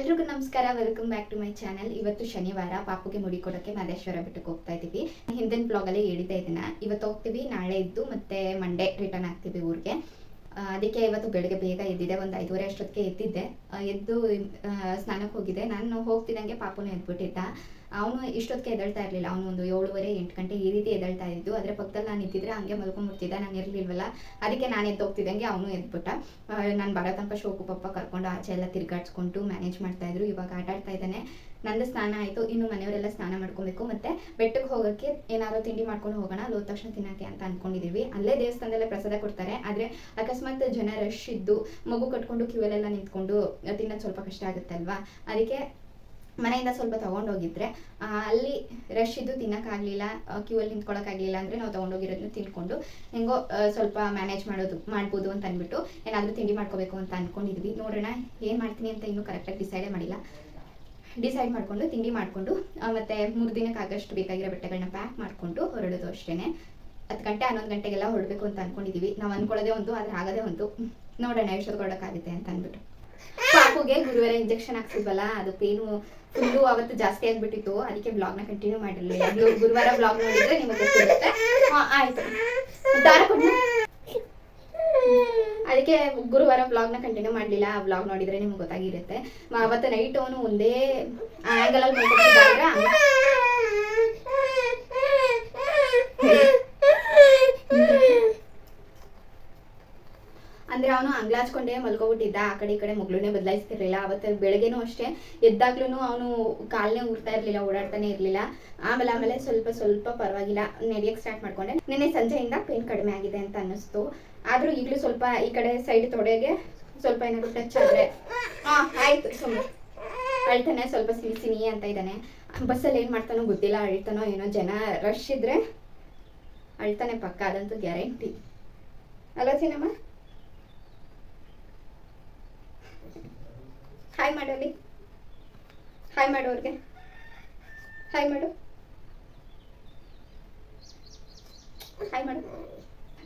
ಎಲ್ರಿಗೂ ನಮಸ್ಕಾರ welcome back to my channel ಇವತ್ತು ಶನಿವಾರ, ಪಾಪುಗೆ ಮುಡಿ ಕೊಡೋಕೆ ಮಲ್ಲೇಶ್ವರ ಬೆಟ್ಟಕ್ಕೆ ಹೋಗ್ತಾ ಇದ್ದೀವಿ. ಹಿಂದಿನ ಬ್ಲಾಗಲ್ಲಿ ಹೇಳಿದ್ದೆ ಇದನ್ನ. ಇವತ್ತು ಹೋಗ್ತೀವಿ, ನಾಳೆ ಇದ್ದು ಮತ್ತೆ ಮಂಡೇ ರಿಟರ್ನ್ ಆಗ್ತೀವಿ ಊರಿಗೆ. ಅದಕ್ಕೆ ಇವತ್ತು ಬೆಳಿಗ್ಗೆ ಬೇಗ ಎದ್ದಿದೆ ಒಂದು ಐದೂವರೆ ಅಷ್ಟೊತ್ತಿಗೆ ಎದ್ದಿದ್ದೆ. ಎದ್ದು ಸ್ನಾನಕ್ಕೆ ಹೋಗಿದ್ದೆ. ನಾನು ಹೋಗ್ತಿದ್ದಂಗೆ ಪಾಪುನ ಎದ್ಬಿಟ್ಟಿದ್ದ. ಅವನು ಇಷ್ಟೊತ್ತಿಗೆ ಎದಳ್ತಾ ಇರಲಿಲ್ಲ. ಅವನು ಒಂದು ಏಳುವರೆ, ಎಂಟು ಗಂಟೆ ಈ ರೀತಿ ಎದಳ್ತಾ ಇದ್ದು, ಅದರ ಪಕ್ಕದಲ್ಲಿ ನಾನು ಇದ್ದಿದ್ರೆ ಹಂಗೆ ಮಲ್ಕೊಂಡ್ಬಿಡ್ತಿದ್ದೆ. ನಾನು ಇರಲಿಲ್ವಲ್ಲ? ಅದಕ್ಕೆ ನಾನು ಎದ್ದು ಹೋಗ್ತಿದ್ದಂಗೆ ಅವನು ಎದ್ಬಿಟ್ಟ. ನಾನು ತನಕ ಶೋಕು ಪಪ್ಪ ಕರ್ಕೊಂಡು ಆಚೆ ಎಲ್ಲ ತಿರ್ಗಾಡ್ಸ್ಕೊಂಡು ಮ್ಯಾನೇಜ್ ಮಾಡ್ತಾ ಇದ್ರು. ಇವಾಗ ಆಟ ಆಡ್ತಾ ಇದ್ದಾನೆ. ನಂದು ಸ್ನಾನ ಆಯಿತು. ಇನ್ನು ಮನೆಯವರೆಲ್ಲ ಸ್ನಾನ ಮಾಡ್ಕೊಬೇಕು. ಮತ್ತೆ ಬೆಟ್ಟಕ್ಕೆ ಹೋಗೋಕ್ಕೆ ಏನಾದ್ರು ತಿಂಡಿ ಮಾಡ್ಕೊಂಡು ಹೋಗೋಣ. ಅಲ್ಲಿ ಹೋದ ತಕ್ಷಣ ತಿನ್ನಕ್ಕೆ ಅಂತ ಅಂದ್ಕೊಂಡಿದ್ದೀವಿ ಅಲ್ಲೇ ದೇವಸ್ಥಾನದಲ್ಲೇ ಪ್ರಸಾದ ಕೊಡ್ತಾರೆ. ಆದರೆ ಅಕಸ್ಮಾತ್ ಜನ ರಶ್ ಇದ್ದು ಮಗು ಕಟ್ಕೊಂಡು ಕ್ಯೂಲೆಲ್ಲ ನಿಂತ್ಕೊಂಡು ತಿನ್ನೋದು ಸ್ವಲ್ಪ ಕಷ್ಟ ಆಗುತ್ತೆ ಅಲ್ವಾ? ಅದಕ್ಕೆ ಮನೆಯಿಂದ ಸ್ವಲ್ಪ ತಗೊಂಡೋಗಿದ್ರೆ ಅಲ್ಲಿ ರಶ್ ಇದ್ದು ತಿನ್ನಕ್ಕಾಗ್ಲಿಲ್ಲ ಕ್ಯೂ ಅಲ್ಲಿ ನಿಂತ್ಕೊಳ್ಳೋಕ್ಕಾಗಲಿಲ್ಲ ಅಂದ್ರೆ ನಾವು ತಗೊಂಡೋಗಿರೋದನ್ನ ತಿನ್ಕೊಂಡು, ಹೆಂಗೋ ಸ್ವಲ್ಪ ಮ್ಯಾನೇಜ್ ಮಾಡೋದು, ಮಾಡ್ಬೋದು ಅಂತ ಅಂದ್ಬಿಟ್ಟು, ಏನಾದರೂ ತಿಂಡಿ ಮಾಡ್ಕೋಬೇಕು ಅಂತ ಅನ್ಕೊಂಡಿದ್ವಿ. ನೋಡೋಣ ಏನು ಮಾಡ್ತೀನಿ ಅಂತ ಇನ್ನೂ ಕರೆಕ್ಟಾಗಿ ಡಿಸೈಡೇ ಮಾಡಿಲ್ಲ. ಡಿಸೈಡ್ ಮಾಡಿಕೊಂಡು ತಿಂಡಿ ಮಾಡಿಕೊಂಡು ಮತ್ತೆ ಮೂರು ದಿನಕ್ಕೆ ಆಗಷ್ಟು ಬೇಕಾಗಿರೋ ಬಟ್ಟೆಗಳನ್ನ ಪ್ಯಾಕ್ ಮಾಡಿಕೊಂಡು ಹೊರಡೋದು ಅಷ್ಟೇನೆ. ಹತ್ತು ಗಂಟೆ, ಹನ್ನೊಂದು ಗಂಟೆಗೆಲ್ಲ ಹೊರಡಬೇಕು ಅಂತ ಅನ್ಕೊಂಡಿದೀವಿ. ನಾವು ಅಂದ್ಕೊಳ್ಳೋದೇ ಒಂದು, ಆದ್ರೆ ಆಗದೇ ಒಂದು. ನೋಡೋಣ ಎಷ್ಟೊತ್ತು ಕೊಡೋಕ್ಕಾಗುತ್ತೆ ಅಂತ ಅಂದ್ಬಿಟ್ಟು. ಪಾಪುಗೆ ಗುರುವಾರ ಇಂಜೆಕ್ಷನ್ ಹಾಕ್ಸಿದ್ವಲ್ಲ, ಅದು ಪೇನು ಫುಲ್ಲು ಅವತ್ತು ಜಾಸ್ತಿ ಆಗ್ಬಿಟ್ಟಿತ್ತು. ಅದಕ್ಕೆ ಬ್ಲಾಗ್ನ ಕಂಟಿನ್ಯೂ ಮಾಡಿರಲಿಲ್ಲ ಗುರುವಾರ ಬ್ಲಾಗ್ ನೋಡಿದ್ರೆ ನಿಮಗೆ ಗೊತ್ತಿರುತ್ತೆ. ಆಯ್ತು. ಅದಕ್ಕೆ ಗುರುವಾರ ಬ್ಲಾಗ್ನ ಕಂಟಿನ್ಯೂ ಮಾಡಲಿಲ್ಲ. ಆ ಬ್ಲಾಗ್ ನೋಡಿದ್ರೆ ನಿಮ್ಗೆ ಗೊತ್ತಾಗಿರುತ್ತೆ. ಅವತ್ತು ನೈಟ್ ಅವನು ಒಂದೇ ಆ್ಯಂಗಲಲ್ಲಿ ಅಂದ್ರೆ ಅವನು ಅಂಗ್ಲಾಚ್ಕೊಂಡೇ ಮಲ್ಕೋಬಿಟ್ಟಿದ್ದ. ಆ ಕಡೆ ಈ ಕಡೆ ಮಗಳನ್ನೇ ಬದಲಾಯಿಸ್ತಿರ್ಲಿಲ್ಲ. ಅವತ್ತು ಬೆಳಗ್ಗೆನೂ ಅಷ್ಟೇ ಎದ್ದಾಗ್ಲೂ ಅವನು ಕಾಲನೇ ಉರ್ತಾ ಇರ್ಲಿಲ್ಲ, ಓಡಾಡ್ತಾನೆ ಇರ್ಲಿಲ್ಲ. ಆಮೇಲೆ ಆಮೇಲೆ ಸ್ವಲ್ಪ ಸ್ವಲ್ಪ ಪರವಾಗಿಲ್ಲ ನಡೆಯಕ್ಕೆ ಸ್ಟಾರ್ಟ್ ಮಾಡ್ಕೊಂಡೆ. ನಿನ್ನೆ ಸಂಜೆಯಿಂದ ಪೇನ್ ಕಡಿಮೆ ಆಗಿದೆ ಅಂತ ಅನ್ನಿಸ್ತು. ಆದ್ರೂ ಈಗಲೂ ಸ್ವಲ್ಪ ಈ ಕಡೆ ಸೈಡ್ ತೊಡೆಗೆ ಸ್ವಲ್ಪ ಏನಾದ್ರು ಟಚ್ ಆದ್ರೆ ಹಾ ಆಯ್ತು ಸುಮ್ಮನೆ ಅಳ್ತಾನೆ, ಸ್ವಲ್ಪ ಸಿನಿಸಿನಿ ಸಿನಿ ಅಂತ ಇದ್ದಾನೆ. ಬಸ್ಸಲ್ಲಿ ಏನು ಮಾಡ್ತಾನೋ ಗೊತ್ತಿಲ್ಲ, ಅಳ್ತಾನೋ ಏನೋ ಜನ ರಶ್ ಇದ್ರೆ ಅಳ್ತಾನೆ ಪಕ್ಕ, ಅದಂತೂ ಗ್ಯಾರಂಟಿ ಅಲ್ಲ ಸಿನಮ್ಮ ಹಾಯ್ ಮಾಡಲಿ ಹಾಯ್ ಮಾಡು ಅವ್ರಿಗೆ. ಹಾಯ್ ಮಾಡು ಹಾಯ್ ಮಾಡು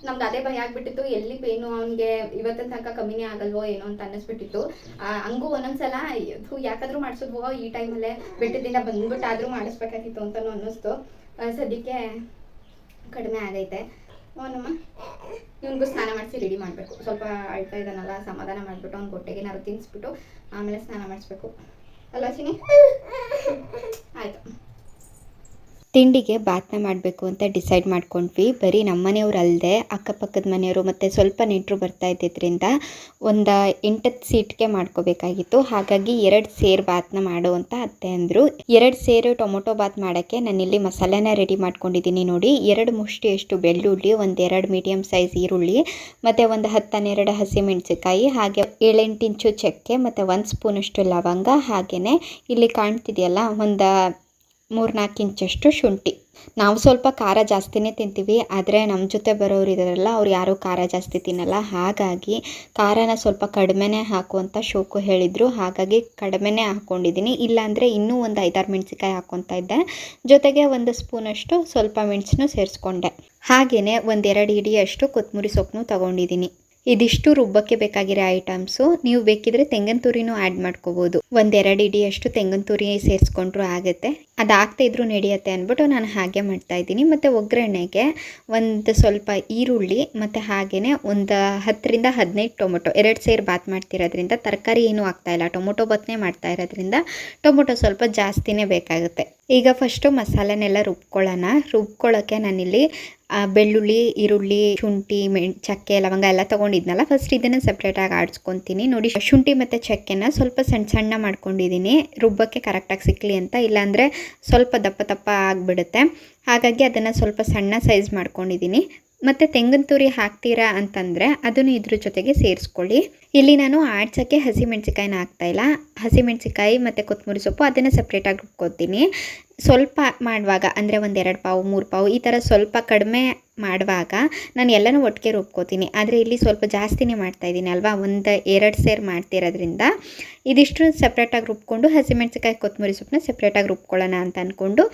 ನಮ್ದು ಅದೇ ಭಯ ಆಗ್ಬಿಟ್ಟಿತ್ತು. ಎಲ್ಲಿ ಪೇನು ಅವನಿಗೆ ಇವತ್ತಿನ ತನಕ ಕಮ್ಮಿನೇ ಆಗಲ್ವೋ ಏನೋ ಅಂತ ಅನ್ನಿಸ್ಬಿಟ್ಟಿತ್ತು. ಹಂಗೂ ಒಂದೊಂದ್ಸಲ ಯಾಕಾದ್ರೂ ಮಾಡಿಸಿದ್ವೋ ಈ ಟೈಮಲ್ಲೇ ಬೆಟ್ಟದಿಂದ ಬಂದ್ಬಿಟ್ಟು ಆದ್ರೂ ಮಾಡಿಸ್ಬೇಕಾಗಿತ್ತು ಅಂತಲೂ ಅನ್ನಿಸ್ತು. ಸದ್ಯಕ್ಕೆ ಕಡಿಮೆ ಆಗೈತೆ. ಅವನಮ್ಮ ಇವನಿಗೂ ಸ್ನಾನ ಮಾಡಿಸಿ ರೆಡಿ ಮಾಡಬೇಕು. ಸ್ವಲ್ಪ ಅಳ್ತಾ ಇದ್ದಾನಲ್ಲ, ಸಮಾಧಾನ ಮಾಡಿಬಿಟ್ಟು ಅವ್ನ ಹೊಟ್ಟೆಗೆ ಏನಾದ್ರು ತಿನ್ನಿಸ್ಬಿಟ್ಟು ಆಮೇಲೆ ಸ್ನಾನ ಮಾಡಿಸ್ಬೇಕು. ಅಲ್ವಾ ಚಿನಿ ಆಯಿತು. ತಿಂಡಿಗೆ ಬಾತ್ನ ಮಾಡಬೇಕು ಅಂತ ಡಿಸೈಡ್ ಮಾಡ್ಕೊಂಡ್ವಿ. ಬರೀ ನಮ್ಮ ಮನೆಯವ್ರು ಅಲ್ಲದೆ ಅಕ್ಕಪಕ್ಕದ ಮನೆಯವರು ಮತ್ತು ಸ್ವಲ್ಪ ನೆಂಟರು ಬರ್ತಾ ಇದ್ದಿದ್ದರಿಂದ ಒಂದು ಎಂಟತ್ತು ಸೀಟ್ಗೆ ಮಾಡ್ಕೋಬೇಕಾಗಿತ್ತು. ಹಾಗಾಗಿ ಎರಡು ಸೇರು ಬಾತ್ನ ಮಾಡು ಅಂತ ಅತ್ತೆ ಅಂದರು. ಎರಡು ಸೇರು ಟೊಮೊಟೊ ಬಾತ್ ಮಾಡೋಕ್ಕೆ ನಾನಿಲ್ಲಿ ಮಸಾಲೆನ ರೆಡಿ ಮಾಡ್ಕೊಂಡಿದ್ದೀನಿ ನೋಡಿ. ಎರಡು ಮುಷ್ಟಿಯಷ್ಟು ಬೆಳ್ಳುಳ್ಳಿ, ಒಂದು ಎರಡು ಮೀಡಿಯಮ್ ಸೈಜ್ ಈರುಳ್ಳಿ, ಮತ್ತು ಒಂದು ಹತ್ತನ್ನೆರಡು ಹಸಿಮೆಣಸಿಕಾಯಿ ಹಾಗೆ ಏಳೆಂಟು ಇಂಚು ಚಕ್ಕೆ, ಮತ್ತು ಒಂದು ಸ್ಪೂನಷ್ಟು ಲವಂಗ ಹಾಗೆಯೇ ಇಲ್ಲಿ ಕಾಣ್ತಿದೆಯಲ್ಲ, ಒಂದು ಮೂರ್ನಾಲ್ಕು ಇಂಚಷ್ಟು ಶುಂಠಿ. ನಾವು ಸ್ವಲ್ಪ ಖಾರ ಜಾಸ್ತಿನೇ ತಿಂತೀವಿ, ಆದರೆ ನಮ್ಮ ಜೊತೆ ಬರೋರು ಇದಾರಲ್ಲ, ಅವ್ರು ಯಾರೂ ಖಾರ ಜಾಸ್ತಿ ತಿನ್ನಲ್ಲ. ಹಾಗಾಗಿ ಖಾರನ ಸ್ವಲ್ಪ ಕಡಿಮೆನೇ ಹಾಕು ಅಂತ ಶೋಕು ಹೇಳಿದರು. ಹಾಗಾಗಿ ಕಡಿಮೆನೇ ಹಾಕ್ಕೊಂಡಿದ್ದೀನಿ ಇಲ್ಲಾಂದರೆ ಇನ್ನೂ ಒಂದು ಐದಾರು ಮೆಣಸಿಕಾಯಿ ಹಾಕ್ಕೊತಾ ಇದ್ದೆ. ಜೊತೆಗೆ ಒಂದು ಸ್ಪೂನಷ್ಟು ಸ್ವಲ್ಪ ಮೆಣಸನ್ನು ಸೇರಿಸ್ಕೊಂಡೆ. ಹಾಗೆಯೇ ಒಂದೆರಡು ಇಡಿಯಷ್ಟು ಕೊತ್ತಂಬರಿ ಸೊಪ್ಪನ್ನು ತಗೊಂಡಿದ್ದೀನಿ ಇದಿಷ್ಟು ರುಬ್ಬಕ್ಕೆ ಬೇಕಾಗಿರೋ ಐಟಮ್ಸು ನೀವು ಬೇಕಿದ್ರೆ ತೆಂಗಿನ ತುರಿನೂ ಆ್ಯಡ್ ಮಾಡ್ಕೋಬೋದು. ಒಂದೆರಡು ಇಡಿಯಷ್ಟು ತೆಂಗಿನ ತುರಿ ಸೇರಿಸ್ಕೊಂಡ್ರು ಆಗುತ್ತೆ. ಅದು ಆಗ್ತಾ ಇದ್ರೂ ನಡೆಯುತ್ತೆ ಅಂದ್ಬಿಟ್ಟು ನಾನು ಹಾಗೆ ಮಾಡ್ತಾ ಇದ್ದೀನಿ. ಮತ್ತು ಒಗ್ಗರಣೆಗೆ ಒಂದು ಸ್ವಲ್ಪ ಈರುಳ್ಳಿ, ಮತ್ತು ಹಾಗೆಯೇ ಒಂದು ಹತ್ತರಿಂದ ಹದಿನೈದು ಟೊಮೊಟೊ, ಎರಡು ಸೇರು ಬಾತ್ ಮಾಡ್ತಿರೋದ್ರಿಂದ ತರಕಾರಿ ಏನೂ ಆಗ್ತಾ ಇಲ್ಲ. ಟೊಮೊಟೊ ಬತ್ತನೆ ಮಾಡ್ತಾ ಇರೋದ್ರಿಂದ ಟೊಮೊಟೊ ಸ್ವಲ್ಪ ಜಾಸ್ತಿನೇ ಬೇಕಾಗುತ್ತೆ. ಈಗ ಫಸ್ಟು ಮಸಾಲೆನೆಲ್ಲ ರುಬ್ಕೊಳ್ಳೋಣ. ರುಬ್ಕೊಳ್ಳೋಕ್ಕೆ ನಾನಿಲ್ಲಿ ಬೆಳ್ಳುಳ್ಳಿ, ಈರುಳ್ಳಿ, ಶುಂಠಿ, ಮೆಣ್, ಚಕ್ಕೆ, ಲವಂಗ ಎಲ್ಲ ತೊಗೊಂಡಿದ್ನಲ್ಲ ಫಸ್ಟ್ ಇದನ್ನು ಸಪ್ರೇಟಾಗಿ ಆಡಿಸ್ಕೊತೀನಿ. ನೋಡಿ, ಶುಂಠಿ ಮತ್ತು ಚಕ್ಕೆನ ಸ್ವಲ್ಪ ಸಣ್ಣ ಸಣ್ಣ ಮಾಡ್ಕೊಂಡಿದ್ದೀನಿ ರುಬ್ಬಕ್ಕೆ ಕರೆಕ್ಟಾಗಿ ಸಿಕ್ಕಲಿ ಅಂತ, ಇಲ್ಲಾಂದರೆ ಸ್ವಲ್ಪ ದಪ್ಪ ದಪ್ಪ ಆಗಿಬಿಡುತ್ತೆ. ಹಾಗಾಗಿ ಅದನ್ನು ಸ್ವಲ್ಪ ಸಣ್ಣ ಸೈಜ್ ಮಾಡ್ಕೊಂಡಿದ್ದೀನಿ ಮತ್ತು ತೆಂಗಿನ ತುರಿ ಹಾಕ್ತೀರಾ ಅಂತಂದರೆ ಅದನ್ನು ಇದ್ರ ಜೊತೆಗೆ ಸೇರಿಸ್ಕೊಳ್ಳಿ. ಇಲ್ಲಿ ನಾನು ಆಡ್ಸೋಕ್ಕೆ ಹಸಿಮೆಣ್ಸಿಕಾಯಿನ ಹಾಕ್ತಾಯಿಲ್ಲ ಹಸಿಮೆಣ್ಸಿಕಾಯಿ ಮತ್ತು ಕೊತ್ತಂಬರಿ ಸೊಪ್ಪು ಅದನ್ನು ಸಪ್ರೇಟಾಗಿ ಇಟ್ಕೋತೀನಿ ಸ್ವಲ್ಪ ಮಾಡುವಾಗ ಅಂದರೆ ಒಂದು ಎರಡು ಪಾವು, ಮೂರು ಪಾವು ಈ ಥರ ಸ್ವಲ್ಪ ಕಡಿಮೆ ಮಾಡುವಾಗ ನಾನು ಎಲ್ಲನೂ ಒಟ್ಟಿಗೆ ರುಬ್ಕೋತೀನಿ. ಆದರೆ ಇಲ್ಲಿ ಸ್ವಲ್ಪ ಜಾಸ್ತಿನೇ ಮಾಡ್ತಾ ಇದ್ದೀನಿ ಅಲ್ವಾ? ಒಂದು ಎರಡು ಸೇರು ಮಾಡ್ತಿರೋದ್ರಿಂದ ಇದಿಷ್ಟು ಸಪ್ರೇಟಾಗಿ ರುಬ್ಕೊಂಡು ಹಸಿಮೆಣ್ಸಿಕಾಯಿ ಕೊತ್ತಂಬರಿ ಸೊಪ್ಪನ್ನ ಸಪ್ರೇಟಾಗಿ ರುಬ್ಕೊಳ್ಳೋಣ ಅಂತ ಅಂದ್ಕೊಂಡು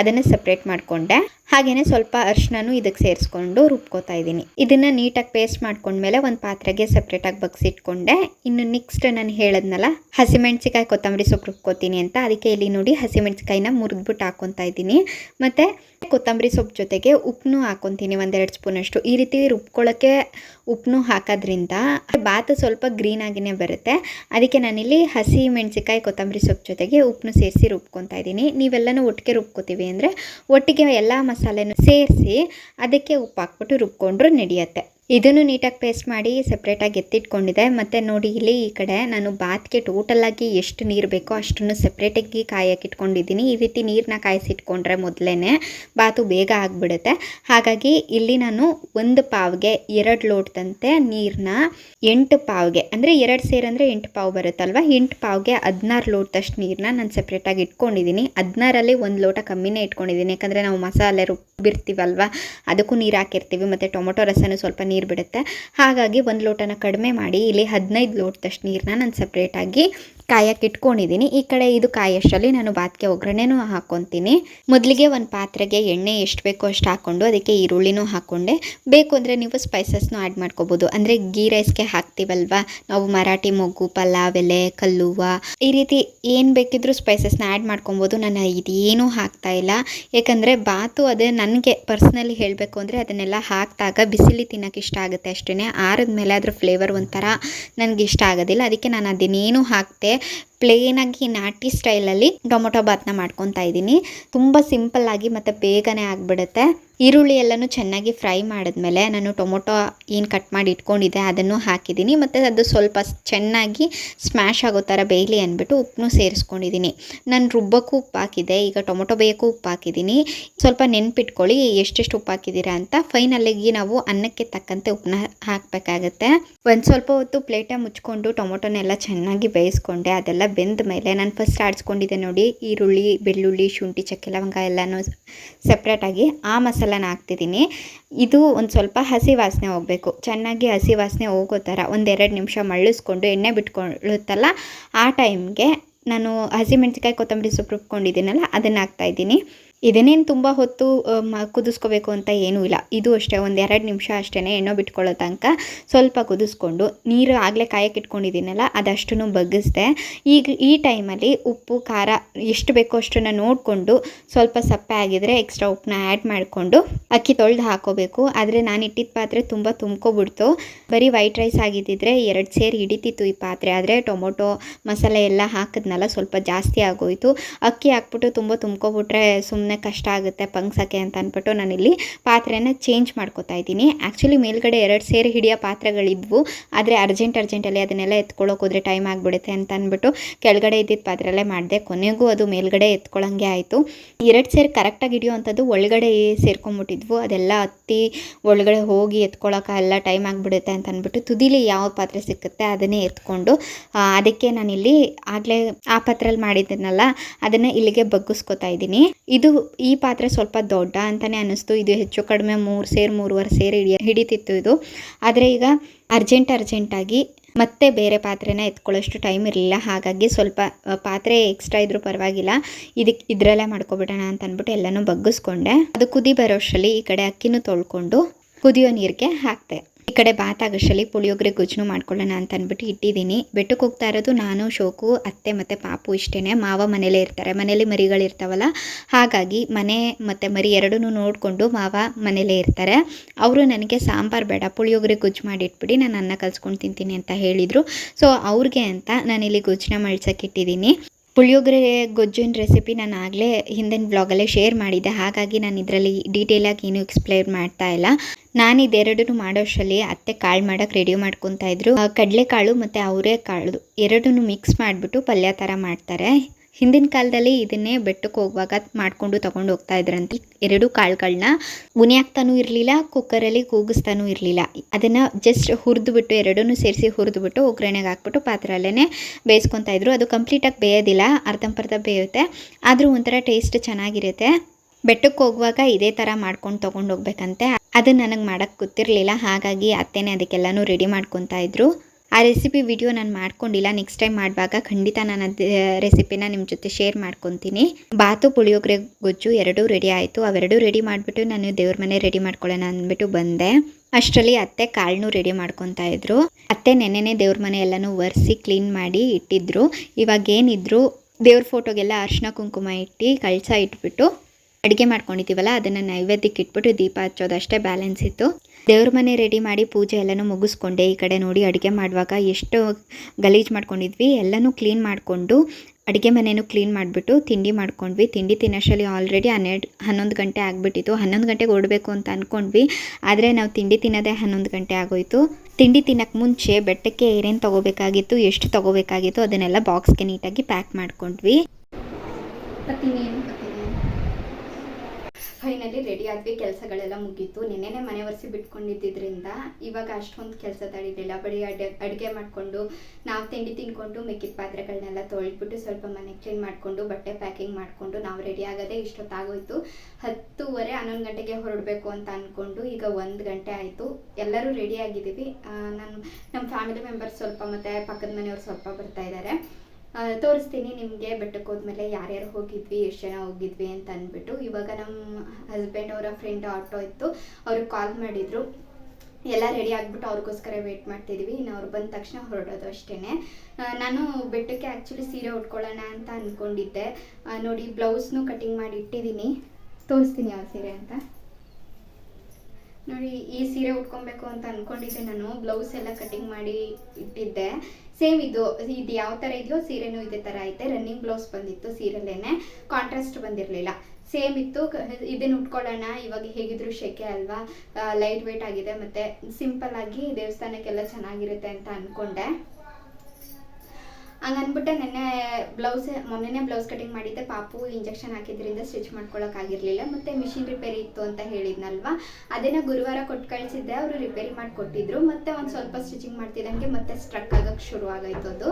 ಅದನ್ನು ಸಪ್ರೇಟ್ ಮಾಡಿಕೊಂಡೆ. ಹಾಗೆಯೇ ಸ್ವಲ್ಪ ಅರ್ಶಿನೂ ಇದಕ್ಕೆ ಸೇರಿಸ್ಕೊಂಡು ರುಬ್ಕೋತಾ ಇದ್ದೀನಿ. ಇದನ್ನು ನೀಟಾಗಿ ಪೇಸ್ಟ್ ಮಾಡ್ಕೊಂಡ್ಮೇಲೆ ಒಂದು ಪಾತ್ರೆಗೆ ಸಪ್ರೇಟಾಗಿ ಬಗ್ಸಿಟ್ಕೊಂಡೆ. ಇನ್ನು ನೆಕ್ಸ್ಟ್ ನಾನು ಹೇಳದ್ನಲ್ಲ ಹಸಿಮೆಣಸಿಕಾಯಿ ಕೊತ್ತಂಬರಿ ಸೊಪ್ಪು ರುಬ್ಕೋತೀನಿ ಅಂತ. ಅದಕ್ಕೆ ಇಲ್ಲಿ ನೋಡಿ ಹಸಿಮೆಣಸಿಕಾಯಿನ ಮುರಿದ್ಬಿಟ್ಟು ಹಾಕ್ಕೊತಾ ಇದ್ದೀನಿ. ಮತ್ತು ಕೊತ್ತಂಬರಿ ಸೊಪ್ಪು ಜೊತೆಗೆ ಉಪ್ಪನ್ನು ಹಾಕ್ಕೊತೀನಿ ಒಂದೆರಡು ಸ್ಪೂನಷ್ಟು. ಈ ರೀತಿ ರುಬ್ಕೊಳ್ಳೋಕ್ಕೆ ಉಪ್ಪನ್ನು ಹಾಕೋದ್ರಿಂದ ಬಾತು ಸ್ವಲ್ಪ ಗ್ರೀನ್ ಆಗಿನೇ ಬರುತ್ತೆ. ಅದಕ್ಕೆ ನಾನಿಲ್ಲಿ ಹಸಿ ಮೆಣಸಿಕಾಯಿ ಕೊತ್ತಂಬರಿ ಸೊಪ್ಪು ಜೊತೆಗೆ ಉಪ್ಪು ಸೇರಿಸಿ ರುಬ್ಕೊತಾ ಇದ್ದೀನಿ. ನೀವೆಲ್ಲನೂ ಒಟ್ಟಿಗೆ ರುಬ್ಕೋತೀವಿ ಅಂದರೆ ಒಟ್ಟಿಗೆ ಎಲ್ಲ ಮಸಾಲೆನೂ ಸೇರಿಸಿ ಅದಕ್ಕೆ ಉಪ್ಪು ಹಾಕ್ಬಿಟ್ಟು ರುಬ್ಕೊಂಡ್ರೂ ನಡೆಯುತ್ತೆ. ಇದನ್ನು ನೀಟಾಗಿ ಪೇಸ್ಟ್ ಮಾಡಿ ಸಪ್ರೇಟಾಗಿ ಎತ್ತಿಟ್ಕೊಂಡಿದೆ. ಮತ್ತು ನೋಡಿ, ಇಲ್ಲಿ ಈ ಕಡೆ ನಾನು ಬಾತ್ಗೆ ಟೋಟಲಾಗಿ ಎಷ್ಟು ನೀರು ಬೇಕೋ ಅಷ್ಟನ್ನು ಸಪ್ರೇಟಾಗಿ ಕಾಯಕ್ಕೆ ಇಟ್ಕೊಂಡಿದ್ದೀನಿ. ಈ ರೀತಿ ನೀರನ್ನ ಕಾಯಿಸಿಟ್ಕೊಂಡ್ರೆ ಮೊದಲೇ ಬಾತು ಬೇಗ ಆಗಿಬಿಡುತ್ತೆ. ಹಾಗಾಗಿ ಇಲ್ಲಿ ನಾನು ಒಂದು ಪಾವ್ಗೆ ಎರಡು ಲೋಟದಂತೆ ನೀರನ್ನ ಎಂಟು ಪಾವ್ಗೆ, ಅಂದರೆ ಎರಡು ಸೇರಂದರೆ ಎಂಟು ಪಾವ್ ಬರುತ್ತಲ್ವ? ಎಂಟು ಪಾವ್ಗೆ ಹದಿನಾರು ಲೋಟದಷ್ಟು ನೀರನ್ನ ನಾನು ಸಪ್ರೇಟಾಗಿ ಇಟ್ಕೊಂಡಿದ್ದೀನಿ. ಹದಿನಾರಲ್ಲಿ ಒಂದು ಲೋಟ ಕಮ್ಮಿನೇ ಇಟ್ಕೊಂಡಿದ್ದೀನಿ. ಯಾಕಂದರೆ ನಾವು ಮಸಾಲೆ ರುಬ್ಬಿರ್ತೀವಲ್ವ ಅದಕ್ಕೂ ನೀರು ಹಾಕಿರ್ತೀವಿ. ಮತ್ತು ಟೊಮೊಟೊ ರಸನೂ ಸ್ವಲ್ಪ ನೀರು ಬಿಡುತ್ತೆ. ಹಾಗಾಗಿ ಒಂದು ಲೋಟನ ಕಡಿಮೆ ಮಾಡಿ ಇಲ್ಲಿ ಹದಿನೈದು ಲೋಟದಷ್ಟು ನೀರನ್ನ ನಾನು ಸಪ್ರೇಟಾಗಿ ಕಾಯಕ್ಕೆ ಇಟ್ಕೊಂಡಿದ್ದೀನಿ ಈ ಕಡೆ ಇದು ಕಾಯಷ್ಟರಲ್ಲಿ ನಾನು ಬಾತ್ಗೆ ಒಗ್ಗರಣೆನೂ ಹಾಕ್ಕೊತೀನಿ ಮೊದಲಿಗೆ ಒಂದು ಪಾತ್ರೆಗೆ ಎಣ್ಣೆ ಎಷ್ಟು ಬೇಕೋ ಅಷ್ಟು ಹಾಕ್ಕೊಂಡು ಅದಕ್ಕೆ ಈರುಳ್ಳಿನೂ ಹಾಕ್ಕೊಂಡೆ ಬೇಕು ಅಂದರೆ ನೀವು ಸ್ಪೈಸಸ್ನೂ ಆ್ಯಡ್ ಮಾಡ್ಕೋಬೋದು. ಅಂದರೆ ಗೀ ರೈಸ್ಗೆ ಹಾಕ್ತೀವಲ್ವ? ನಾವು ಮರಾಠಿ ಮೊಗ್ಗು, ಪಲಾವ್, ಎಲೆ, ಕಲ್ಲುವ ಈ ರೀತಿ ಏನು ಬೇಕಿದ್ರೂ ಸ್ಪೈಸಸ್ನ ಆ್ಯಡ್ ಮಾಡ್ಕೊಬೋದು. ನಾನು ಇದೇನೂ ಹಾಕ್ತಾ ಇಲ್ಲ. ಯಾಕಂದರೆ ಬಾತು ಅದೇ ನನಗೆ ಪರ್ಸ್ನಲಿ ಹೇಳಬೇಕು ಅಂದರೆ ಅದನ್ನೆಲ್ಲ ಹಾಕಿದಾಗ ಬಿಸಿಲಿ ತಿನ್ನೋಕೆ ಇಷ್ಟ ಆಗುತ್ತೆ ಅಷ್ಟೇ ಆರಿದ್ಮೇಲೆ ಅದ್ರ ಫ್ಲೇವರ್ ಒಂಥರ ನನಗೆ ಇಷ್ಟ ಆಗೋದಿಲ್ಲ. ಅದಕ್ಕೆ ನಾನು ಅದನ್ನೇನು ಹಾಕ್ತೆ okay ಪ್ಲೇನಾಗಿ ನಾಟಿ ಸ್ಟೈಲಲ್ಲಿ ಟೊಮೊಟೊ ಬಾತ್ನ ಮಾಡ್ಕೊತಾ ಇದ್ದೀನಿ. ತುಂಬ ಆಗಿ ಮತ್ತು ಬೇಗನೆ ಆಗಿಬಿಡುತ್ತೆ. ಈರುಳ್ಳಿ ಎಲ್ಲನೂ ಚೆನ್ನಾಗಿ ಫ್ರೈ ಮಾಡಿದ್ಮೇಲೆ ನಾನು ಟೊಮೊಟೊ ಏನು ಕಟ್ ಮಾಡಿ ಇಟ್ಕೊಂಡಿದ್ದೆ ಅದನ್ನು ಹಾಕಿದ್ದೀನಿ. ಮತ್ತು ಅದು ಸ್ವಲ್ಪ ಚೆನ್ನಾಗಿ ಸ್ಮ್ಯಾಶ್ ಆಗೋ ಥರ ಬೇಯಲಿ ಅಂದ್ಬಿಟ್ಟು ಉಪ್ಪನ್ನು ಸೇರಿಸ್ಕೊಂಡಿದ್ದೀನಿ. ನಾನು ರುಬ್ಬಕ್ಕೂ ಉಪ್ಪು ಹಾಕಿದ್ದೆ. ಈಗ ಟೊಮೊಟೊ ಬೇಯಕ್ಕೂ ಉಪ್ಪು ಹಾಕಿದ್ದೀನಿ. ಸ್ವಲ್ಪ ನೆನ್ಪಿಟ್ಕೊಳ್ಳಿ ಎಷ್ಟೆಷ್ಟು ಉಪ್ಪು ಹಾಕಿದ್ದೀರಾ ಅಂತ. ಫೈನಲ್ಲಿಗೆ ನಾವು ಅನ್ನಕ್ಕೆ ತಕ್ಕಂತೆ ಉಪ್ಪನ್ನ ಹಾಕಬೇಕಾಗತ್ತೆ. ಒಂದು ಸ್ವಲ್ಪ ಹೊತ್ತು ಪ್ಲೇಟ ಮುಚ್ಕೊಂಡು ಟೊಮೊಟೊನೆಲ್ಲ ಚೆನ್ನಾಗಿ ಬೇಯಿಸ್ಕೊಂಡೆ. ಅದೆಲ್ಲ ಬೆಂದ ಮೇಲೆ ನಾನು ಫಸ್ಟ್ ಆಡಿಸ್ಕೊಂಡಿದ್ದೆ ನೋಡಿ, ಈರುಳ್ಳಿ, ಬೆಳ್ಳುಳ್ಳಿ, ಶುಂಠಿ, ಚಕ್ಕೆ, ಲವಂಗ ಎಲ್ಲನೂ ಸಪ್ರೇಟಾಗಿ ಆ ಮಸಾಲಾನ ಹಾಕ್ತಿದ್ದೀನಿ. ಇದು ಒಂದು ಸ್ವಲ್ಪ ಹಸಿ ವಾಸನೆ ಹೋಗಬೇಕು. ಚೆನ್ನಾಗಿ ಹಸಿ ವಾಸನೆ ಹೋಗೋ ಥರ ಒಂದೆರಡು ನಿಮಿಷ ಮಳ್ಳಿಸ್ಕೊಂಡು ಎಣ್ಣೆ ಬಿಟ್ಕೊಳ್ಳುತ್ತಲ್ಲ, ಆ ಟೈಮ್ಗೆ ನಾನು ಹಸಿಮೆಣ್ಸಿಕಾಯಿ ಕೊತ್ತಂಬರಿ ಸೊಪ್ಪು ರುಬ್ಕೊಂಡಿದ್ದೀನಲ್ಲ, ಅದನ್ನು ಹಾಕ್ತಾಯಿದ್ದೀನಿ ಇದನ್ನೇನು ತುಂಬ ಹೊತ್ತು ಕುದಿಸ್ಕೋಬೇಕು ಅಂತ ಏನೂ ಇಲ್ಲ. ಇದು ಅಷ್ಟೇ, ಒಂದು ಎರಡು ನಿಮಿಷ ಅಷ್ಟೇ ಎಣ್ಣೆ ಬಿಟ್ಕೊಳ್ಳೋ ತನಕ ಸ್ವಲ್ಪ ಕುದಿಸ್ಕೊಂಡು, ನೀರು ಆಗಲೇ ಕಾಯಕ್ಕೆ ಇಟ್ಕೊಂಡಿದ್ದೀನಲ್ಲ ಅದಷ್ಟು ಬಗ್ಗಿಸ್ದೆ. ಈಗ ಈ ಟೈಮಲ್ಲಿ ಉಪ್ಪು, ಖಾರ ಎಷ್ಟು ಬೇಕೋ ಅಷ್ಟನ್ನು ನೋಡಿಕೊಂಡು ಸ್ವಲ್ಪ ಸಪ್ಪೆ ಆಗಿದ್ರೆ ಎಕ್ಸ್ಟ್ರಾ ಉಪ್ಪನ್ನ ಆ್ಯಡ್ ಮಾಡಿಕೊಂಡು ಅಕ್ಕಿ ತೊಳೆದು ಹಾಕೋಬೇಕು. ಆದರೆ ನಾನು ಇಟ್ಟಿದ್ದ ಪಾತ್ರೆ ತುಂಬ ತುಂಬ್ಕೊಬಿಡ್ತು. ಬರೀ ವೈಟ್ ರೈಸ್ ಆಗಿದ್ದಿದ್ರೆ ಎರಡು ಸೇರಿ ಹಿಡಿತಿತ್ತು ಈ ಪಾತ್ರೆ. ಆದರೆ ಟೊಮೊಟೊ, ಮಸಾಲೆ ಎಲ್ಲ ಹಾಕಿದ್ನಲ್ಲ, ಸ್ವಲ್ಪ ಜಾಸ್ತಿ ಆಗೋಯಿತು. ಅಕ್ಕಿ ಹಾಕ್ಬಿಟ್ಟು ತುಂಬ ತುಂಬ್ಕೊಬಿಟ್ರೆ ಸುಮ್ಮನೆ ಕಷ್ಟ ಆಗುತ್ತೆ, ಪಂಗ್ಸಕ್ಕೆ ಅಂತ ಅಂದ್ಬಿಟ್ಟು ನಾನಿಲ್ಲಿ ಪಾತ್ರೆನ ಚೇಂಜ್ ಮಾಡ್ಕೋತಾ ಇದ್ದೀನಿ. ಆ್ಯಕ್ಚುಲಿ ಮೇಲ್ಗಡೆ ಎರಡು ಸೇರಿ ಹಿಡಿಯೋ ಪಾತ್ರೆಗಳಿದ್ವು, ಆದರೆ ಅರ್ಜೆಂಟ್ ಅರ್ಜೆಂಟಲ್ಲಿ ಅದನ್ನೆಲ್ಲ ಎತ್ಕೊಳ್ಳೋಕೆ ಹೋದರೆ ಟೈಮ್ ಆಗಿಬಿಡುತ್ತೆ ಅಂತ ಅಂದ್ಬಿಟ್ಟು ಕೆಳಗಡೆ ಇದ್ದಿದ್ದ ಪಾತ್ರೆಲ್ಲೇ ಮಾಡಿದೆ. ಕೊನೆಗೂ ಅದು ಮೇಲ್ಗಡೆ ಎತ್ಕೊಳ್ಳೋಂಗೆ ಆಯಿತು. ಎರಡು ಸೇರು ಕರೆಕ್ಟಾಗಿ ಹಿಡಿಯೋವಂಥದ್ದು ಒಳಗಡೆ ಸೇರ್ಕೊಂಬಿಟ್ಟಿದ್ವು. ಅದೆಲ್ಲ ಹತ್ತಿ ಒಳಗಡೆ ಹೋಗಿ ಎತ್ಕೊಳ್ಳೋಕೆ ಎಲ್ಲ ಟೈಮ್ ಆಗಿಬಿಡುತ್ತೆ ಅಂತ ಅಂದ್ಬಿಟ್ಟು ತುದಿಲಿ ಯಾವ ಪಾತ್ರೆ ಸಿಕ್ಕುತ್ತೆ ಅದನ್ನೇ ಎತ್ಕೊಂಡು ಅದಕ್ಕೆ ನಾನಿಲ್ಲಿ ಆಗಲೇ ಆ ಪಾತ್ರೆಯಲ್ಲಿ ಮಾಡಿದ್ದೀನಲ್ಲ, ಅದನ್ನು ಇಲ್ಲಿಗೆ ಬಗ್ಗಿಸ್ಕೊತಾ ಇದ್ದೀನಿ. ಇದು ಈ ಪಾತ್ರೆ ಸ್ವಲ್ಪ ದೊಡ್ಡ ಅಂತಲೇ ಅನ್ನಿಸ್ತು. ಇದು ಹೆಚ್ಚು ಕಡಿಮೆ ಮೂರು ಸೇರು, ಮೂರುವರೆ ಸೇರು ಹಿಡಿಯ ಹಿಡಿತಿತ್ತು ಇದು. ಆದರೆ ಈಗ ಅರ್ಜೆಂಟ್ ಅರ್ಜೆಂಟಾಗಿ ಮತ್ತೆ ಬೇರೆ ಪಾತ್ರೆನ ಎತ್ಕೊಳ್ಳೋಷ್ಟು ಟೈಮ್ ಇರಲಿಲ್ಲ. ಹಾಗಾಗಿ ಸ್ವಲ್ಪ ಪಾತ್ರೆ ಎಕ್ಸ್ಟ್ರಾ ಇದ್ರೂ ಪರವಾಗಿಲ್ಲ. ಇದಕ್ಕೆ ಇದರಲ್ಲೇ ಮಾಡ್ಕೊಬಿಡೋಣ ಅಂತ ಅಂದ್ಬಿಟ್ಟು ಎಲ್ಲನೂ ಬಗ್ಗಿಸ್ಕೊಂಡೆ. ಅದು ಕುದಿ ಬರೋಷ್ಟರಲ್ಲಿ ಈ ಕಡೆ ಅಕ್ಕಿನೂ ತೊಳ್ಕೊಂಡು ಕುದಿಯೋ ನೀರಿಗೆ ಹಾಕ್ತೆ ಕಡೆ ಬಾತ್ ಆಗೋಷ್ಟರಲ್ಲಿ ಪುಳಿಯೋಗರೆ ಗೊಜ್ಜು ಮಾಡ್ಕೊಳ್ಳೋಣ ಅಂತ ಅಂದ್ಬಿಟ್ಟು ಇಟ್ಟಿದ್ದೀನಿ. ಬೆಟ್ಟಕ್ಕೆ ಹೋಗ್ತಾ ಇರೋದು ನಾನು, ಶೋಕು, ಅತ್ತೆ ಮತ್ತು ಪಾಪು ಇಷ್ಟೇ ಮಾವ ಮನೇಲೇ ಇರ್ತಾರೆ. ಮನೇಲಿ ಮರಿಗಳಿರ್ತಾವಲ್ಲ ಹಾಗಾಗಿ ಮನೆ ಮತ್ತು ಮರಿ ಎರಡೂ ನೋಡಿಕೊಂಡು ಮಾವ ಮನೇಲೇ ಇರ್ತಾರೆ. ಅವರು ನನಗೆ ಸಾಂಬಾರು ಬೇಡ, ಪುಳಿಯೋಗರೆ ಗೊಜ್ಜು ಮಾಡಿಟ್ಬಿಡಿ, ನಾನು ಅನ್ನ ಕಲ್ಸ್ಕೊಂಡು ತಿಂತೀನಿ ಅಂತ ಹೇಳಿದರು. ಸೊ ಅವ್ರಿಗೆ ಅಂತ ನಾನಿಲ್ಲಿ ಗೊಜ್ಜನ್ನ ಮಳ್ಸಕ್ಕೆ ಇಟ್ಟಿದ್ದೀನಿ. ಪುಳಿಯೋಗರೆ ಗೊಜ್ಜಿನ ರೆಸಿಪಿ ನಾನು ಆಗಲೇ ಹಿಂದಿನ ಬ್ಲಾಗಲ್ಲೇ ಶೇರ್ ಮಾಡಿದ್ದೆ. ಹಾಗಾಗಿ ನಾನು ಇದರಲ್ಲಿ ಡೀಟೇಲಾಗಿ ಏನು ಎಕ್ಸ್ಪ್ಲೇನ್ ಮಾಡ್ತಾ ಇಲ್ಲ. ನಾನು ಇದೆರಡೂ ಮಾಡೋಷ್ಟರಲ್ಲಿ ಅತ್ತೆ ಕಾಳು ಮಾಡೋಕೆ ರೆಡಿ ಮಾಡ್ಕೊತಾ ಇದ್ರು. ಕಡಲೆಕಾಳು ಮತ್ತು ಅವರೆಕಾಳು ಎರಡನ್ನೂ ಮಿಕ್ಸ್ ಮಾಡಿಬಿಟ್ಟು ಪಲ್ಯ ಥರ ಮಾಡ್ತಾರೆ. ಹಿಂದಿನ ಕಾಲದಲ್ಲಿ ಇದನ್ನೇ ಬೆಟ್ಟಕ್ಕೆ ಹೋಗುವಾಗ ಮಾಡಿಕೊಂಡು ತೊಗೊಂಡು ಹೋಗ್ತಾ ಇದ್ರಂತೆ. ಎರಡು ಕಾಳುಗಳನ್ನ ಉನಿಯಾಕ್ತಾನೂ ಇರಲಿಲ್ಲ, ಕುಕ್ಕರಲ್ಲಿ ಕೂಗಿಸ್ತಾನೂ ಇರಲಿಲ್ಲ. ಅದನ್ನು ಜಸ್ಟ್ ಹುರಿದ್ಬಿಟ್ಟು ಎರಡನ್ನೂ ಸೇರಿಸಿ ಹುರಿದ್ಬಿಟ್ಟು ಒಗ್ಗರಣೆಗೆ ಹಾಕ್ಬಿಟ್ಟು ಪಾತ್ರೆಯಲ್ಲೇ ಬೇಯಿಸ್ಕೊತಾ ಇದ್ರು. ಅದು ಕಂಪ್ಲೀಟಾಗಿ ಬೇಯೋದಿಲ್ಲ, ಅರ್ಧಂಪರ್ಧ ಬೇಯುತ್ತೆ. ಆದರೂ ಒಂಥರ ಟೇಸ್ಟ್ ಚೆನ್ನಾಗಿರುತ್ತೆ. ಬೆಟ್ಟಕ್ಕೆ ಹೋಗುವಾಗ ಇದೇ ಥರ ಮಾಡ್ಕೊಂಡು ತೊಗೊಂಡು ಹೋಗ್ಬೇಕಂತೆ. ಅದು ನನಗೆ ಮಾಡೋಕ್ಕೆ ಗೊತ್ತಿರಲಿಲ್ಲ, ಹಾಗಾಗಿ ಅತ್ತೆನೇ ಅದಕ್ಕೆಲ್ಲನೂ ರೆಡಿ ಮಾಡ್ಕೊತಾ ಇದ್ರು. ಆ ರೆಸಿಪಿ ವಿಡಿಯೋ ನಾನು ಮಾಡ್ಕೊಂಡಿಲ್ಲ. ನೆಕ್ಸ್ಟ್ ಟೈಮ್ ಮಾಡುವಾಗ ಖಂಡಿತ ನಾನು ಅದು ರೆಸಿಪಿನ ನಿಮ್ಮ ಜೊತೆ ಶೇರ್ ಮಾಡ್ಕೊತೀನಿ. ಬಾತು, ಪುಳಿಯೋಗರೆ, ಗೊಜ್ಜು ಎರಡೂ ರೆಡಿ ಆಯಿತು. ಅವೆರಡೂ ರೆಡಿ ಮಾಡಿಬಿಟ್ಟು ನಾನು ದೇವ್ರ ಮನೆ ರೆಡಿ ಮಾಡ್ಕೊಳ್ಳೋಣ ಅಂದ್ಬಿಟ್ಟು ಬಂದೆ. ಅಷ್ಟರಲ್ಲಿ ಅತ್ತೆ ಕಾಳನ್ನೂ ರೆಡಿ ಮಾಡ್ಕೊತಾ ಇದ್ರು. ಅತ್ತೆ ನೆನ್ನೆನೆ ದೇವ್ರ ಮನೆ ಎಲ್ಲನೂ ಒರೆಸಿ ಕ್ಲೀನ್ ಮಾಡಿ ಇಟ್ಟಿದ್ರು. ಇವಾಗ ಏನಿದ್ರು ದೇವ್ರ ಫೋಟೋಗೆಲ್ಲ ಅರ್ಶಿನ ಕುಂಕುಮ ಇಟ್ಟು ಕಳಸ ಇಟ್ಬಿಟ್ಟು ಅಡುಗೆ ಮಾಡ್ಕೊಂಡಿದ್ದೀವಲ್ಲ ಅದನ್ನು ನೈವೇದ್ಯಕ್ಕೆ ಇಟ್ಬಿಟ್ಟು ದೀಪ ಹಚ್ಚೋದಷ್ಟೇ ಬ್ಯಾಲೆನ್ಸ್ ಇತ್ತು. ದೇವ್ರ ಮನೆ ರೆಡಿ ಮಾಡಿ ಪೂಜೆ ಎಲ್ಲನೂ ಮುಗಿಸ್ಕೊಂಡೆ, ಈ ಕಡೆ ನೋಡಿ ಅಡುಗೆ ಮಾಡುವಾಗ ಎಷ್ಟು ಗಲೀಜು ಮಾಡ್ಕೊಂಡಿದ್ವಿ, ಎಲ್ಲನೂ ಕ್ಲೀನ್ ಮಾಡಿಕೊಂಡು ಅಡುಗೆ ಮನೆಯೂ ಕ್ಲೀನ್ ಮಾಡಿಬಿಟ್ಟು ತಿಂಡಿ ಮಾಡ್ಕೊಂಡ್ವಿ. ತಿಂಡಿ ತಿನ್ನೋಷ್ಟರಲ್ಲಿ ಆಲ್ರೆಡಿ ಹನ್ನೆರಡು, ಹನ್ನೊಂದು ಗಂಟೆ ಆಗಿಬಿಟ್ಟಿತ್ತು. ಹನ್ನೊಂದು ಗಂಟೆಗೆ ಓಡಬೇಕು ಅಂತ ಅಂದ್ಕೊಂಡ್ವಿ ಆದರೆ ನಾವು ತಿಂಡಿ ತಿನ್ನೋದೇ ಹನ್ನೊಂದು ಗಂಟೆ ಆಗೋಯಿತು. ತಿಂಡಿ ತಿನ್ನೋಕ್ಕೆ ಮುಂಚೆ ಬೆಟ್ಟಕ್ಕೆ ಏನೇನು ತೊಗೋಬೇಕಾಗಿತ್ತು, ಎಷ್ಟು ತೊಗೋಬೇಕಾಗಿತ್ತು ಅದನ್ನೆಲ್ಲ ಬಾಕ್ಸ್ಗೆ ನೀಟಾಗಿ ಪ್ಯಾಕ್ ಮಾಡ್ಕೊಂಡ್ವಿ. ಫೈನಲಿ ರೆಡಿ ಆದ್ವಿ, ಕೆಲಸಗಳೆಲ್ಲ ಮುಗೀತು. ನಿನ್ನೆನೆ ಮನೆ ಒರೆಸಿ ಬಿಟ್ಕೊಂಡಿದ್ದರಿಂದ ಇವಾಗ ಅಷ್ಟೊಂದು ಕೆಲಸ ತಡಿಲಿಲ್ಲ. ಬರೀ ಅಡ್ಡ ಅಡುಗೆ ಮಾಡಿಕೊಂಡು, ನಾವು ತಿಂಡಿ ತಿನ್ಕೊಂಡು, ಮಿಕ್ಕಿದ ಪಾತ್ರೆಗಳನ್ನೆಲ್ಲ ತೊಳೆದ್ಬಿಟ್ಟು ಸ್ವಲ್ಪ ಮನೆ ಕ್ಲೀನ್ ಮಾಡಿಕೊಂಡು, ಬಟ್ಟೆ ಪ್ಯಾಕಿಂಗ್ ಮಾಡಿಕೊಂಡು ನಾವು ರೆಡಿ ಆಗೋದೇ ಇಷ್ಟೊತ್ತಾಗೋಯ್ತು. ಹತ್ತೂವರೆ, ಹನ್ನೊಂದು ಗಂಟೆಗೆ ಹೊರಡಬೇಕು ಅಂತ ಅಂದ್ಕೊಂಡು ಈಗ ಒಂದು ಗಂಟೆ ಆಯಿತು. ಎಲ್ಲರೂ ರೆಡಿ ಆಗಿದ್ದೀವಿ. ನನ್ನ ನಮ್ಮ ಫ್ಯಾಮಿಲಿ ಮೆಂಬರ್ಸ್ ಸ್ವಲ್ಪ ಮತ್ತು ಪಕ್ಕದ ಮನೆಯವ್ರು ಸ್ವಲ್ಪ ಬರ್ತಾ ಇದ್ದಾರೆ ತೋರಿಸ್ತೀನಿ ನಿಮಗೆ, ಬೆಟ್ಟಕ್ಕೆ ಹೋದ್ಮೇಲೆ ಯಾರ್ಯಾರು ಹೋಗಿದ್ವಿ, ಎಷ್ಟು ಜನ ಹೋಗಿದ್ವಿ ಅಂತ ಅಂದ್ಬಿಟ್ಟು. ಇವಾಗ ನಮ್ಮ ಹಸ್ಬೆಂಡ್ ಅವರ ಫ್ರೆಂಡ್ ಆಟೋ ಇತ್ತು. ಅವ್ರಿಗೆ ಕಾಲ್ ಮಾಡಿದರು. ಎಲ್ಲ ರೆಡಿ ಆಗಿಬಿಟ್ಟು ಅವ್ರಿಗೋಸ್ಕರ ವೇಟ್ ಮಾಡ್ತಿದ್ವಿ. ಇನ್ನು ಅವ್ರು ಬಂದ ತಕ್ಷಣ ಹೊರಡೋದು ಅಷ್ಟೇ ನಾನು ಬೆಟ್ಟಕ್ಕೆ ಆ್ಯಕ್ಚುಲಿ ಸೀರೆ ಉಟ್ಕೊಳ್ಳೋಣ ಅಂತ ಅಂದ್ಕೊಂಡಿದ್ದೆ ನೋಡಿ ಬ್ಲೌಸ್ನು ಕಟಿಂಗ್ ಮಾಡಿ ಇಟ್ಟಿದ್ದೀನಿ. ತೋರಿಸ್ತೀನಿ ಯಾವ ಸೀರೆ ಅಂತ. ನೋಡಿ, ಈ ಸೀರೆ ಉಟ್ಕೊಬೇಕು ಅಂತ ಅನ್ಕೊಂಡಿದ್ದೆ ನಾನು. ಬ್ಲೌಸ್ ಎಲ್ಲ ಕಟಿಂಗ್ ಮಾಡಿ ಇಟ್ಟಿದ್ದೆ. ಸೇಮ್ ಇದು ಇದು ಯಾವ ಥರ ಇದೆಯೋ ಸೀರೆನೂ ಇದೇ ಥರ ಐತೆ. ರನ್ನಿಂಗ್ ಬ್ಲೌಸ್ ಬಂದಿತ್ತು ಸೀರೆಲೇನೆ. ಕಾಂಟ್ರಾಸ್ಟ್ ಬಂದಿರಲಿಲ್ಲ. ಸೇಮ್ ಇತ್ತು. ಇದನ್ನು ಉಟ್ಕೊಳ್ಳೋಣ. ಇವಾಗ ಹೇಗಿದ್ರು ಶೆಕೆ ಅಲ್ವಾ? ಲೈಟ್ ವೆಯ್ಟ್ ಆಗಿದೆ. ಮತ್ತೆ ಸಿಂಪಲ್ ಆಗಿ ದೇವಸ್ಥಾನಕ್ಕೆಲ್ಲ ಚೆನ್ನಾಗಿರುತ್ತೆ ಅಂತ ಅನ್ಕೊಂಡೆ. ಹಂಗನ್ಬಿಟ್ಟೆ ನೆನ್ನೆ ಬ್ಲೌಸ್ ಮೊನ್ನೆ ಬ್ಲೌಸ್ ಕಟಿಂಗ್ ಮಾಡಿದ್ದೆ, ಪಾಪು ಇಂಜೆಕ್ಷನ್ ಹಾಕಿದ್ರಿಂದ ಸ್ಟಿಚ್ ಮಾಡ್ಕೊಳ್ಳೋಕ್ಕಾಗಿರಲಿಲ್ಲ ಮತ್ತೆ ಮಿಷಿನ್ ರಿಪೇರಿ ಇತ್ತು ಅಂತ ಹೇಳಿದ್ನಲ್ವಾ? ಅದನ್ನ ಗುರುವಾರ ಕೊಟ್ಟು ಕಳಿಸಿದ್ದೆ, ಅವರು ರಿಪೇರಿ ಮಾಡಿ ಕೊಟ್ಟಿದ್ರು ಮತ್ತೆ ಒಂದು ಸ್ವಲ್ಪ ಸ್ಟಿಚಿಂಗ್ ಮಾಡ್ತಿದ್ದಂಗೆ ಮತ್ತೆ ಸ್ಟ್ರಕ್ ಆಗಕ್ಕೆ ಶುರು ಆಗೋಯ್ತು ಅದು.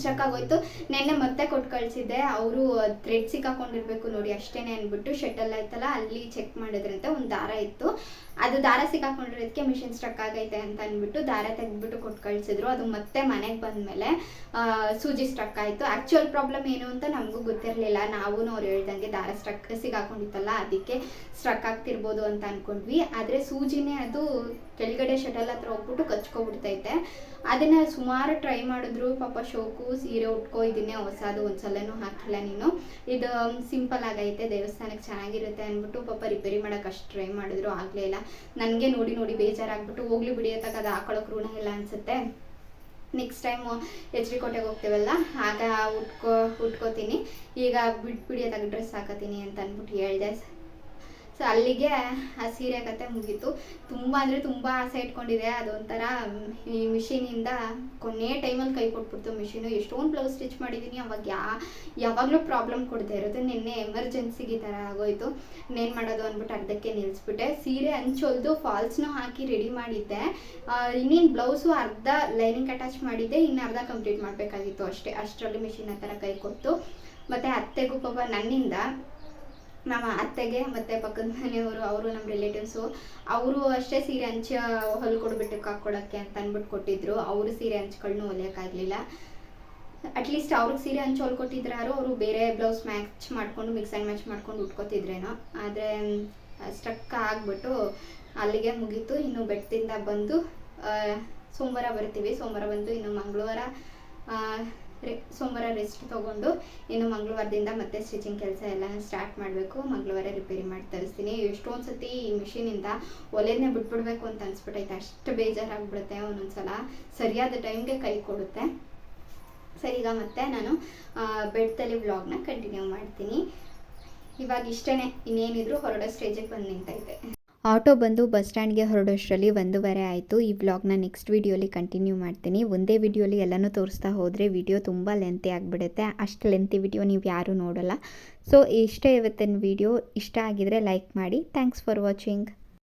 ಸ್ಟ್ರಕ್ ಆಗೋಯ್ತು. ನೆನ್ನೆ ಮತ್ತೆ ಕೊಟ್ಟು ಕಳಿಸಿದ್ದೆ, ಅವರು ಥ್ರೆಡ್ ಸಿಕ್ಕಾಕೊಂಡಿರ್ಬೇಕು ನೋಡಿ ಅಷ್ಟೇನೆ ಅಂದ್ಬಿಟ್ಟು ಶೆಟಲ್ ಆಯ್ತಲ್ಲ, ಅಲ್ಲಿ ಚೆಕ್ ಮಾಡಿದ್ರಂತೆ, ಒಂದು ದಾರ ಇತ್ತು. ಅದು ದಾರ ಸಿಕ್ಕಾಕೊಂಡಿರೋದಕ್ಕೆ ಮಿಷಿನ್ ಸ್ಟ್ರಕ್ ಆಗೈತೆ ಅಂತ ಅಂದ್ಬಿಟ್ಟು ದಾರ ತೆಗೆದ್ಬಿಟ್ಟು ಕೊಟ್ಟು ಕಳಿಸಿದ್ರು. ಅದು ಮತ್ತೆ ಮನೆಗೆ ಬಂದಮೇಲೆ ಸೂಜಿ ಸ್ಟ್ರಕ್ ಆಯಿತು. ಆ್ಯಕ್ಚುಯಲ್ ಪ್ರಾಬ್ಲಮ್ ಏನು ಅಂತ ನಮಗೂ ಗೊತ್ತಿರಲಿಲ್ಲ. ನಾವು ಅವ್ರು ಹೇಳ್ದಂಗೆ ದಾರ ಸ್ಟ್ರಕ್ ಸಿಗಾಕೊಂಡಿತ್ತಲ್ಲ ಅದಕ್ಕೆ ಸ್ಟ್ರಕ್ ಆಗ್ತಿರ್ಬೋದು ಅಂತ ಅಂದ್ಕೊಂಡ್ವಿ ಆದರೆ ಸೂಜಿನೇ ಅದು ಕೆಳಗಡೆ ಶಟಲ್ ಹತ್ರ ಹೋಗ್ಬಿಟ್ಟು ಕಚ್ಕೊಬಿಡ್ತೈತೆ. ಅದನ್ನು ಸುಮಾರು ಟ್ರೈ ಮಾಡಿದ್ರು. ಪಾಪ ಶೋಕು, ಸೀರೆ ಉಟ್ಕೋ, ಇದನ್ನೇ ಹೊಸದು, ಒಂದ್ಸಲನೂ ಹಾಕಿಲ್ಲ ನೀನು. ಇದು, ಸಿಂಪಲ್ ಆಗೈತೆ. ದೇವಸ್ಥಾನಕ್ಕೆ ಚೆನ್ನಾಗಿರುತ್ತೆ ಅಂದ್ಬಿಟ್ಟು ಪಾಪ ರಿಪೇರಿ ಮಾಡಕ್ಕೆ ಅಷ್ಟು ಟ್ರೈ ಮಾಡಿದ್ರು. ಆಗಲೇ ಇಲ್ಲ. ನನಗೆ ನೋಡಿ ನೋಡಿ ಬೇಜಾರಾಗ್ಬಿಟ್ಟು ಹೋಗ್ಲಿ ಬಿಡಿಯತ್ತಾಗ ಅದು ಹಾಕೊಳ್ಳೋಕೆ ಋಣ ಇಲ್ಲ ಅನ್ಸುತ್ತೆ. ನೆಕ್ಸ್ಟ್ ಟೈಮು ಎಚ್ ಡಿ ಕೋಟೆಗೆ ಹೋಗ್ತೀವಲ್ಲ, ಆಗ ಉಟ್ಕೋ, ಉಟ್ಕೋತೀನಿ. ಈಗ ಅದಾಗ ಡ್ರೆಸ್ ಹಾಕತೀನಿ ಅಂತ ಅಂದ್ಬಿಟ್ಟು ಹೇಳ್ದೆ. ಸೊ ಅಲ್ಲಿಗೆ ಆ ಸೀರೆ ಕತೆ ಮುಗೀತು. ತುಂಬ ಅಂದರೆ ತುಂಬ ಆಸೆ ಇಟ್ಕೊಂಡಿದೆ. ಅದೊಂಥರ ಈ ಮಿಷಿನಿಂದ ಕೊನೆ ಟೈಮಲ್ಲಿ ಕೈ ಕೊಟ್ಬಿಡ್ತು ಮಿಷಿನು. ಎಷ್ಟೊಂದು ಬ್ಲೌಸ್ ಸ್ಟಿಚ್ ಮಾಡಿದ್ದೀನಿ ಅವಾಗ ಯಾ, ಯಾವಾಗಲೂ ಪ್ರಾಬ್ಲಮ್ ಕೊಡದೆ ಇರೋದು ನಿನ್ನೆ ಎಮರ್ಜೆನ್ಸಿಗೆ ಈ ಥರ ಆಗೋಯ್ತು. ಇನ್ನೇನು ಮಾಡೋದು ಅಂದ್ಬಿಟ್ಟು ಅರ್ಧಕ್ಕೆ ನಿಲ್ಲಿಸ್ಬಿಟ್ಟೆ ಸೀರೆ ಹಂಚೊಲ್ದು ಫಾಲ್ಸ್ನೂ ಹಾಕಿ ರೆಡಿ ಮಾಡಿದ್ದೆ. ಇನ್ನೇನು ಬ್ಲೌಸು ಅರ್ಧ ಲೈನಿಂಗ್ ಅಟ್ಯಾಚ್ ಮಾಡಿದ್ದೆ. ಇನ್ನು ಅರ್ಧ ಕಂಪ್ಲೀಟ್ ಮಾಡಬೇಕಾಗಿತ್ತು ಅಷ್ಟೇ. ಅಷ್ಟರಲ್ಲಿ ಮಿಷಿನ್ ಆ ಥರ ಕೈ ಕೊಟ್ಟು. ಮತ್ತು ಅತ್ತೆಗೂ ಪಾಪ ನನ್ನಿಂದ ನಮ್ಮ ಅತ್ತೆಗೆ ಮತ್ತು ಪಕ್ಕದ ಮನೆಯವರು, ಅವರು ನಮ್ಮ ರಿಲೇಟಿವ್ಸು ಅವರು ಅಷ್ಟೇ ಸೀರೆ ಹಂಚ ಹೊಲ್ಕೊಡ್ಬಿಟ್ಟು ಹಾಕ್ಕೊಳಕ್ಕೆ ಅಂತ ಅಂದ್ಬಿಟ್ಟು ಕೊಟ್ಟಿದ್ರು. ಅವರು ಸೀರೆ ಹಂಚ್ಗಳನ್ನೂ ಹೊಲಿಯೋಕ್ಕಾಗಲಿಲ್ಲ ಅಟ್ಲೀಸ್ಟ್ ಅವ್ರಿಗೆ ಸೀರೆ ಹಂಚು ಹೊಲ್ಕೊಟ್ಟಿದ್ರಾರು ಅವರು ಬೇರೆ ಬ್ಲೌಸ್ ಮ್ಯಾಚ್ ಮಾಡಿಕೊಂಡು ಮಿಕ್ಸ್ ಆ್ಯಂಡ್ ಮ್ಯಾಚ್ ಮಾಡ್ಕೊಂಡು ಉಟ್ಕೋತಿದ್ರೇನೋ. ಆದರೆ ಸ್ಟ್ರಕ್ ಆಗಿಬಿಟ್ಟು ಅಲ್ಲಿಗೆ ಮುಗೀತು. ಇನ್ನು ಬೆಟ್ಟದಿಂದ ಬಂದು ಸೋಮವಾರ ಬರ್ತೀವಿ ಸೋಮವಾರ ಬಂದು ಇನ್ನು ಮಂಗಳವಾರ ಸೋಮವಾರ ರೆಸ್ಟ್ ತೊಗೊಂಡು ಇನ್ನು ಮಂಗಳವಾರದಿಂದ ಮತ್ತೆ ಸ್ಟಿಚಿಂಗ್ ಕೆಲಸ ಎಲ್ಲ ಸ್ಟಾರ್ಟ್ ಮಾಡಬೇಕು. ಮಂಗಳವಾರ ರಿಪೇರಿ ಮಾಡಿ ತರಿಸ್ತೀನಿ. ಎಷ್ಟೊಂದು ಸತಿ ಈ ಮಿಷಿನಿಂದ ಒಲೆನೇ ಬಿಟ್ಬಿಡ್ಬೇಕು ಅಂತ ಅನ್ಸ್ಬಿಟ್ಟೈತೆ ಅಷ್ಟು ಬೇಜಾರಾಗ್ಬಿಡುತ್ತೆ ಒಂದೊಂದ್ಸಲ. ಸರಿಯಾದ ಟೈಮ್ಗೆ ಕೈ ಕೊಡುತ್ತೆ. ಸರಿ, ಈಗ ಮತ್ತೆ ನಾನು ಬೆಡ್ತಲ್ಲಿ ವ್ಲಾಗ್ನ ಕಂಟಿನ್ಯೂ ಮಾಡ್ತೀನಿ. ಇವಾಗ ಇಷ್ಟೇ ಇನ್ನೇನಿದ್ರು ಹೊರಡೋ ಸ್ಟೇಜಿಗೆ ಬಂದು ನಿಂತೈತೆ. ಆಟೋ ಬಂದು ಬಸ್ ಸ್ಟ್ಯಾಂಡ್ಗೆ ಹೊರಡೋಷ್ಟರಲ್ಲಿ ಒಂದೂವರೆ ಆಯಿತು. ಈ ವ್ಲಾಗ್ನ ನೆಕ್ಸ್ಟ್ ವೀಡಿಯೋಲಿ ಕಂಟಿನ್ಯೂ ಮಾಡ್ತೀನಿ. ಒಂದೇ ವೀಡಿಯೋಲಿ ಎಲ್ಲನೂ ತೋರಿಸ್ತಾ ಹೋದರೆ ವಿಡಿಯೋ ತುಂಬ ಲೆಂತಿ ಆಗಿಬಿಡುತ್ತೆ. ಅಷ್ಟು ಲೆಂತಿ ವಿಡಿಯೋ ನೀವು ಯಾರೂ ನೋಡೋಲ್ಲ. ಸೊ, ಇಷ್ಟೇ ಇವತ್ತಿನ ವಿಡಿಯೋ. ಇಷ್ಟ ಆಗಿದರೆ ಲೈಕ್ ಮಾಡಿ. Thanks for watching.